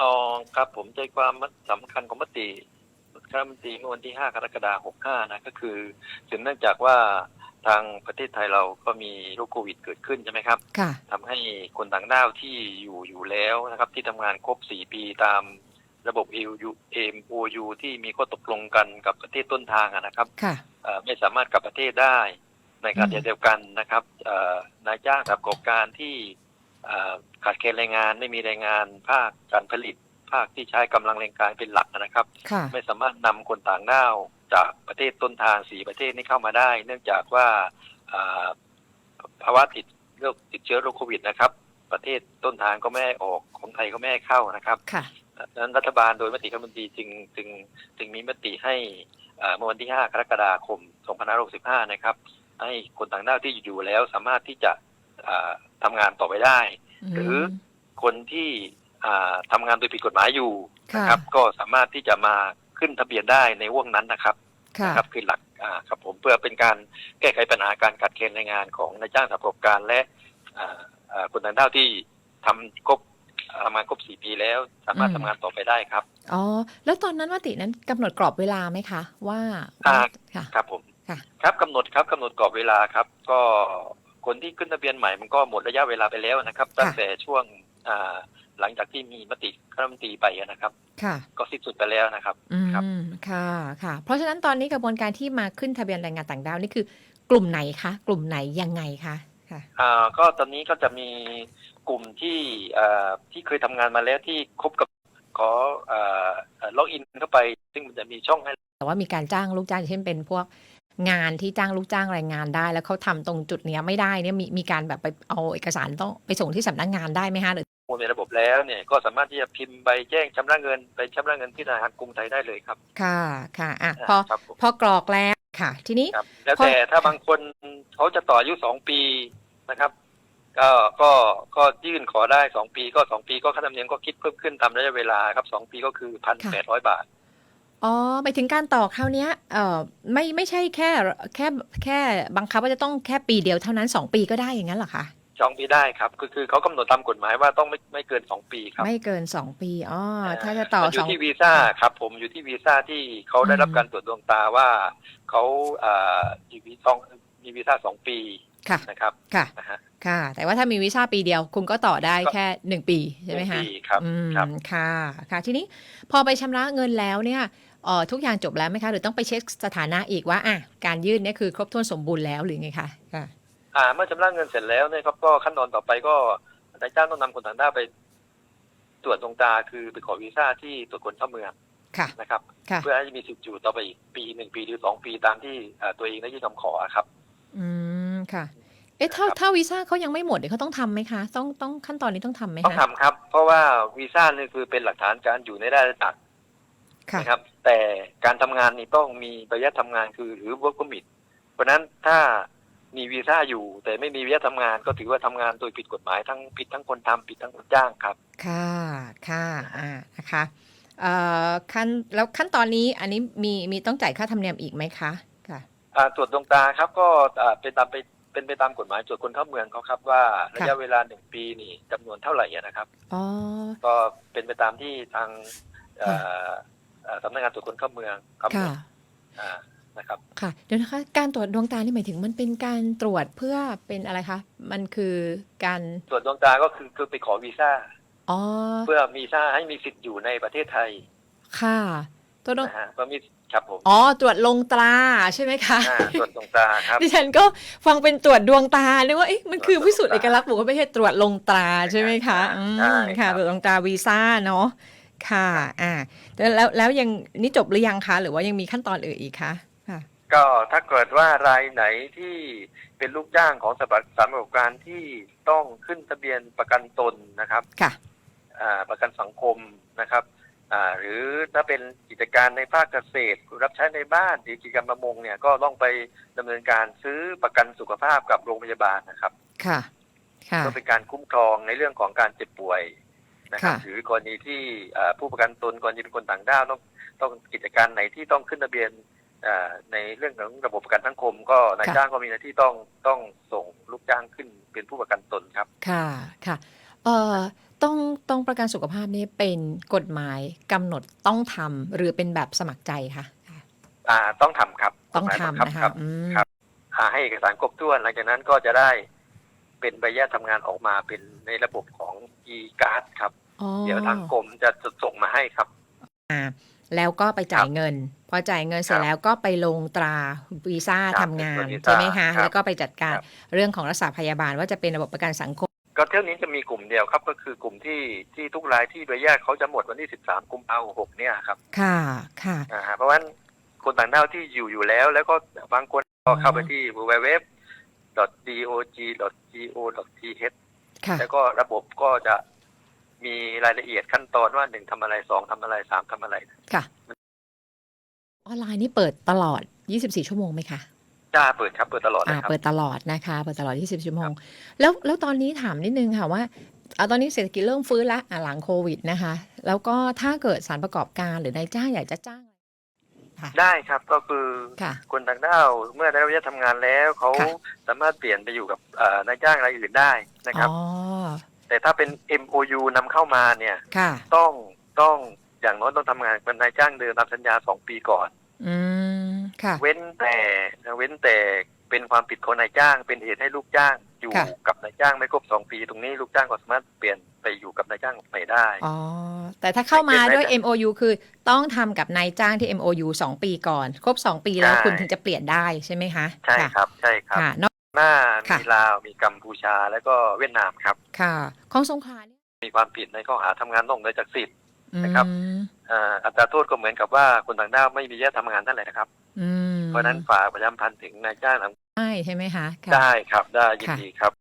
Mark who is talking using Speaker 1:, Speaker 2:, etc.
Speaker 1: อ๋อครับ ผมใจความสำคัญของมติคณะรัฐมนตรีเมื่อวันที่ 5 กรกฎาคม 65 นะ ก็คือสืบเนื่องจากว่าทางประเทศไทยเราก็มีโรคโควิดเกิดขึ้นใช่ไหมครับ
Speaker 2: ค่ะ
Speaker 1: ทำให้คนต่างด้าวที่อยู่อยู่แล้วนะครับ ที่ทำงานครบ 4 ปีตามระบบ EU MOU ที่มีข้อตกลงกันกับประเทศต้นทางอะนะครับ
Speaker 2: ค่ะ
Speaker 1: เอ่อไม่สามารถกลับประเทศได้ในขณะ
Speaker 2: อืม
Speaker 1: เดียวกันนะครับเอ่อนายจ้างกับประกอบการที่เอ่อ ขาดแคลนแรงงานไม่มีแรงงานภาคการผลิต ภาคที่ใช้กำลังแรงกายเป็นหลักนะครับ
Speaker 2: ค่ะ
Speaker 1: ไม่สามารถนำคนต่างด้าวจากประเทศต้นทางสีประเทศนี้เข้ามาได้ เนื่องจากว่าเอ่อภาวะติดโรคติดเชื้อโรคโควิดนะครับ ประเทศต้นทางก็ไม่ให้ออกของไทยก็ไม่ให้เข้านะครับ
Speaker 2: ค่ะ
Speaker 1: ดังนั้นรัฐบาลโดยมติคณะรัฐมนตรีจึงจึงจึงมีมติให้เอ่อเมื่อวันที่ 5 กรกฎาคม 2565 นะครับ ให้คนต่างด้าวที่อยู่แล้วสามารถที่จะเอ่อทำงานต่อไปได้ หรือ
Speaker 2: ม
Speaker 1: คนที่อ่าทำงานโดยผิดกฎหมายอยู่
Speaker 2: ค่ะ
Speaker 1: นะครับ ก็สามารถที่จะมาขึ้นทะเบียนได้ในห่วงนั้นนะครับ
Speaker 2: ค่ะ
Speaker 1: นะครับคือหลักอ่าครับผมเพื่อเป็นการแก้ไขปัญหาการขาดแคลนแรงงานของนายจ้างสำหรับประกอบการและอ่าอ่าคนต่างด้าวที่ทำครบทำงานครบสี่ปีแล้ว สามารถ
Speaker 2: อืม
Speaker 1: ทำงานต่อไปได้ครับ
Speaker 2: อ๋อแล้วตอนนั้นมตินั้นกำหนดกรอบเวลาไหมคะ ว่า
Speaker 1: อ่า
Speaker 2: ค่ะ
Speaker 1: ครับผม
Speaker 2: ค่ะ
Speaker 1: ครับกำหนดครับกำหนดกรอบเวลาครับ ก็ คนที่ขึ้นทะเบียนใหม่มันก็หมดระยะเวลาไปแล้วนะครับ ตั้งแต่ช่วงอ่าหลังจากที่มีมติคณะรัฐมนตรีไปนะครับ
Speaker 2: ค่ะ
Speaker 1: ก็สิ้นสุดไปแล้วนะครับ
Speaker 2: อื
Speaker 1: ครับ
Speaker 2: มค่ะค่ะ เพราะฉะนั้นตอนนี้กระบวนการที่มาขึ้นทะเบียนแรงงานต่างด้าวนี่คือกลุ่มไหนคะ กลุ่มไหนยังไงคะค่ะ
Speaker 1: อ่าก็ตอนนี้ก็จะมีกลุ่มที่อ่าที่เคยทำงานมาแล้วที่ครบกับขอล็อกอินเข้าไป ซึ่งมันจะมีช่องให้
Speaker 2: แต่ว่ามีการจ้างลูกจ้างอย่างเช่นเป็นพวก งานที่จ้างลูกจ้างแรงงานได้ แล้วเขาทำตรงจุดเนี้ยไม่ได้เนี่ยมีมีการแบบไปเอาเอกสารต้องไปส่งที่สำนักงานได้ไหมคะหรือ
Speaker 1: มูลในระบบแล้วเนี่ยก็สามารถที่จะพิมพ์ใบแจ้งชำระเงินไปชำระเงินที่ธนาคารกรุงไทยได้เลยครับ
Speaker 2: ค่ะค่ะอะพอ
Speaker 1: ครับผม
Speaker 2: พอกรอกแล้วค่ะ ทีนี้
Speaker 1: ครับแล้ว
Speaker 2: พอ
Speaker 1: แต่ถ้าบางคนเขาจะต่ออายุสองปีนะครับ ก็ก็ก็ยื่นขอได้สองปีก็สองปีก็ค่าธรรมเนียมก็คิดเพิ่มขึ้นตามระยะเวลาครับสองปีก็คือพันแปดร้อยบาท
Speaker 2: อ๋อไปถึงการต่อคราวเนี้ยเอ่อไม่ไม่ใช่แค่แค่แค่บังคับว่าจะต้องแค่ปีเดียวเท่านั้นสองปีก็ได้อย่างนั้นเหรอคะ
Speaker 1: สองปีได้ครับ คือคือเขากำหนดตามกฎหมายว่าต้องไม่ไม่เกินสองปีครับ
Speaker 2: ไม่เกินสองปีอ๋อถ้าจะต่อ
Speaker 1: มันอ
Speaker 2: สอยู่ง
Speaker 1: ที่วีซ่าครับ ผมอยู่ที่วีซ่าที่เขาได้รับ
Speaker 2: อืม
Speaker 1: การตรวจดวงตาว่าเขาอ่ามีวีซ่า มีวีซ่าสองปี
Speaker 2: ค่ะ
Speaker 1: นะครับ
Speaker 2: ค่ะ
Speaker 1: นะฮะ
Speaker 2: ค่ะ แต่ว่าถ้ามีวีซ่าปีเดียว คุณก็ต่อได้
Speaker 1: ก็
Speaker 2: แค่หนึ่งปีใช่ไหม
Speaker 1: นึ่ง
Speaker 2: คะ
Speaker 1: ปีครับ
Speaker 2: อืม
Speaker 1: ครับ
Speaker 2: ค่ะค่ะ ทีนี้พอไปชำระเงินแล้วเนี่ยเอ่อทุกอย่างจบแล้วไหมคะ หรือต้องไปเช็คสถานะอีกว่าอะการยื่นเนี่ยคือครบถ้วนสมบูรณ์แล้วหรือไงคะค่ะ
Speaker 1: อ่าเมื่อชำระเงินเสร็จแล้วเนี่ยครับก็ขั้นตอนต่อไปก็นายจ้างต้องนำคนต่างด้าวไป ตรวจดวงตาคือไปขอวีซ่าที่ตรวจคนเข้าเมือง
Speaker 2: ค่ะ
Speaker 1: นะครับ
Speaker 2: ค่ะ
Speaker 1: เพื่อให้มีสิทธิ์อยู่ต่อไปอีกปีหนึ่งปีหรือสองปีตามที่อ่าตัวเองได้ยื่นคำขอครับ
Speaker 2: อืม ค่ะ เอ๊ะถ้า
Speaker 1: ครับ
Speaker 2: ถ้าวีซ่าเขายังไม่หมดเดี๋ยวเขาต้องทำไหมคะ ต้องต้องขั้นตอนนี้ต้องทำไหม
Speaker 1: ต้อง
Speaker 2: คะ
Speaker 1: ทำครับ เพราะว่าวีซ่านี่คือเป็นหลักฐานการอยู่ในได้านต่าง
Speaker 2: ค่ะ
Speaker 1: นะครับ แต่การทำงานนี่ต้องมีใบอนุญาตทำงานคือหรือ work permit เพราะฉะนั้นถ้ามีวีซ่าอยู่ แต่ไม่มีวีซ่าทำงานก็ถือว่าทำงานโดยผิดกฎหมายทั้งผิดทั้งคนทำผิดทั้งคนจ้างครับ
Speaker 2: ค่ะ ค่ะ อ่า นะคะเอ่อขั้นแล้วขั้นตอนนี้อันนี้มีมีต้องจ่ายค่าธรรมเนียมอีกไหมคะ ค่ะ
Speaker 1: อ่าตรวจดวงตาครับก็อ่าเป็นตามไป เป็นไปตามกฎหมายตรวจคนเข้าเมืองเขาครับว่าระยะเวลาหนึ่งปีนี่จำนวนเท่าไหร่อะนะครับ
Speaker 2: อ๋อ
Speaker 1: ก็เป็นไปตามที่ทางเอ่อเอ่อสำนักงานตรวจคนเข้าเมืองครับ
Speaker 2: ค่ะ
Speaker 1: อ่านะครับ
Speaker 2: ค่ะเดี๋ยวนะคะการตรวจดวงตานี่หมายถึงมันเป็นการตรวจเพื่อเป็นอะไรคะมันคือการ
Speaker 1: ตรวจดวงตาก็คือคือไปขอวีซ่า
Speaker 2: อ๋อ
Speaker 1: เพื่อวีซ่าให้มีสิทธิ์อยู่ในประเทศไทย
Speaker 2: ค่ะตัวจดวง
Speaker 1: นะฮะก็มี ครับผม
Speaker 2: อ๋อตรวจลงตราใช่ไหมคะ
Speaker 1: อ่าตรวจดวงตาครับ
Speaker 2: ดิฉันก็ฟังเป็นตรวจดวงตานึกว่าเอ๊ะมันคือ
Speaker 1: ตรวจดวงตา
Speaker 2: พิสูจน์เอกลักษณ์บอกว่าไม่ใช่ตรวจลงตราใช่ไหมคะอื
Speaker 1: ใช่
Speaker 2: ม
Speaker 1: ครั
Speaker 2: ค่ะ
Speaker 1: บ
Speaker 2: ตรวจลงตราวีซ่าเนาะค่ะอ่าแล้วแล้วแล้วยังนี่จบหรือยังคะหรือว่ายังมีขั้นตอนอื่นอีกคะค่ะ
Speaker 1: ก็ถ้าเกิดว่ารายไหนที่เป็นลูกจ้างของสถาสถานประกอบการที่ต้องขึ้นทะเบียนประกันตนนะครับ
Speaker 2: ค่ะ
Speaker 1: อ่าประกันสังคมนะครับ อ่าหรือถ้าเป็นกิจการในภาคเกษตรรับใช้ในบ้านหรือกิจกรรมประมงเนี่ยก็ต้องไปดำเนินการซื้อประกันสุขภาพกับโรงพยาบาลนะครับ
Speaker 2: ค่ะ ค่ะ
Speaker 1: ก็เป็นการคุ้มครองในเรื่องของการเจ็บป่วยนะครับ
Speaker 2: ค่ะ
Speaker 1: หรือกรณีที่อ่าผู้ประกันตนกรณีเป็นคนต่างด้าวต้องต้องกิจการไหนที่ต้องขึ้นทะเบียนอ่าในเรื่องของระบบประกันสังคม ก็นายจ้างก็มีหน้าที่ต้องต้องส่งลูกจ้างขึ้นเป็นผู้ประกันตนครับ
Speaker 2: ค่ะ ค่ะ เอ่อ ต้องต้องประกันสุขภาพนี้เป็นกฎหมายกำหนดต้องทำหรือเป็นแบบสมัครใจคะ
Speaker 1: อ่าต้องทำครับ
Speaker 2: ต้อง
Speaker 1: กฎหมาย
Speaker 2: ทำ
Speaker 1: บัง
Speaker 2: นะ
Speaker 1: คั
Speaker 2: คะ
Speaker 1: บครับ
Speaker 2: อืม
Speaker 1: ครับอ่าให้เอกสารครบถ้วนหลังจากนั้นก็จะได้เป็นใบญาตทำงานออกมาเป็นในระบบของ e-card ครับ
Speaker 2: อ๋อ
Speaker 1: เดี๋ยวทางกรมจะส่งมาให้ครับ
Speaker 2: อ่าแล้วก็ไปจ่ายเงิน พอจ่ายเงินเสร็จ
Speaker 1: ครับ
Speaker 2: แล้วก็ไปลงตราวีซ่า
Speaker 1: ครับ
Speaker 2: ทำงาน
Speaker 1: เป็นวีซ่า
Speaker 2: ใช่ไหมคะ
Speaker 1: ครับ
Speaker 2: แล้วก็ไปจัดการ
Speaker 1: ครับ
Speaker 2: เรื่องของรักษาพยาบาลว่าจะเป็นระบบประกันสังคม
Speaker 1: ก็เที่ยวนี้จะมีกลุ่มเดียวครับ ก็คือกลุ่มที่ที่ทุกรายที่ใบญาตเขาจะหมดวันที่ 13 กุมภาพันธ์6เนี่ยครับ
Speaker 2: ค่ะค่ะ
Speaker 1: อ่าเพราะฉะนั้นคนต่างด้าวที่อยู่อยู่แล้ว แล้วก็บางคนก็เข้าไปที่ www.dog.go.th
Speaker 2: ค่ะ
Speaker 1: แล้วก็ระบบก็จะมีรายละเอียดขั้นตอนว่าหนึ่งทำอะไรสองทำอะไรสามทำอะไร
Speaker 2: ค่ะ ออนไลน์นี่เปิดตลอด 24 ชั่วโมงไหมคะ
Speaker 1: จ้าเปิดครับเปิดตลอดเล
Speaker 2: อ่าย
Speaker 1: ครับ
Speaker 2: เปิดตลอดนะคะ เปิดตลอด 20 ชั่วโมง แล้วแล้วตอนนี้ถามนิดนึงค่ะว่าอ่าตอนนี้เศรษฐกิจเริ่มฟื้นแล้วอะหลังโควิดนะคะ แล้วก็ถ้าเกิดสารประกอบการหรือนายจ้างอยากจะจ้างค่ะ
Speaker 1: ได้ครับก็คือ
Speaker 2: ค่ะ
Speaker 1: คนต่างด้าวเมื่อได้รับอนุญาตทำงานแล้วเขา
Speaker 2: ค่ะ
Speaker 1: สามารถเปลี่ยนไปอยู่กับเอ่อนายจ้างรายอื่นได้นะครับ
Speaker 2: อ๋อ
Speaker 1: แต่ถ้าเป็น MOU นำเข้ามาเนี่ย
Speaker 2: ค่ะ
Speaker 1: ต้องต้องอย่างน้อยต้องทำงานเป็นนายจ้างเดิมตามสัญญาสองปีก่อน
Speaker 2: อืม ค่ะ
Speaker 1: เว้นแต่เว้นแต่เป็นความผิดของนายจ้าง เป็นเหตุให้ลูกจ้างอยู่
Speaker 2: ค่ะ
Speaker 1: กับนายจ้างไม่ครบสองปี ตรงนี้ลูกจ้างก็สามารถเปลี่ยนไปอยู่กับนายจ้างใหม่ได้
Speaker 2: อ๋อ แต่ถ้าเข้ามาด้วย
Speaker 1: เป็นไปได้
Speaker 2: MOU คือต้องทำกับนายจ้างที่ MOU 2ปีก่อน ครบ2ปีแล้ว
Speaker 1: ใช่
Speaker 2: คุณถึงจะเปลี่ยนได้ใช่ไหมคะ
Speaker 1: ใช่
Speaker 2: ค่ะ
Speaker 1: ครับ ใช่ครับ
Speaker 2: ค่ะนอก
Speaker 1: หน้า
Speaker 2: ค่ะ
Speaker 1: มีลาวมีกัมพูชาแล้วก็เวียดนามครับ
Speaker 2: ค่ะ ของสงขลาเนี่ย
Speaker 1: มีความผิดในข้อหาทำงานนอกเหนือจากสิทธิ์ นะครับ
Speaker 2: อืม
Speaker 1: อ่าอัตราโทษก็เหมือนกับว่าคนต่างด้าวไม่มีญาตทำงานนั่นแหละนะครับ
Speaker 2: อืม
Speaker 1: เพราะฉะนั้นฝากประชาสัมพันธ์ถึงนายจ้าง
Speaker 2: ได้ใช่ไหมคะค่ะ
Speaker 1: ได้ครับได้ยิน
Speaker 2: ค่ะ
Speaker 1: ดีครับ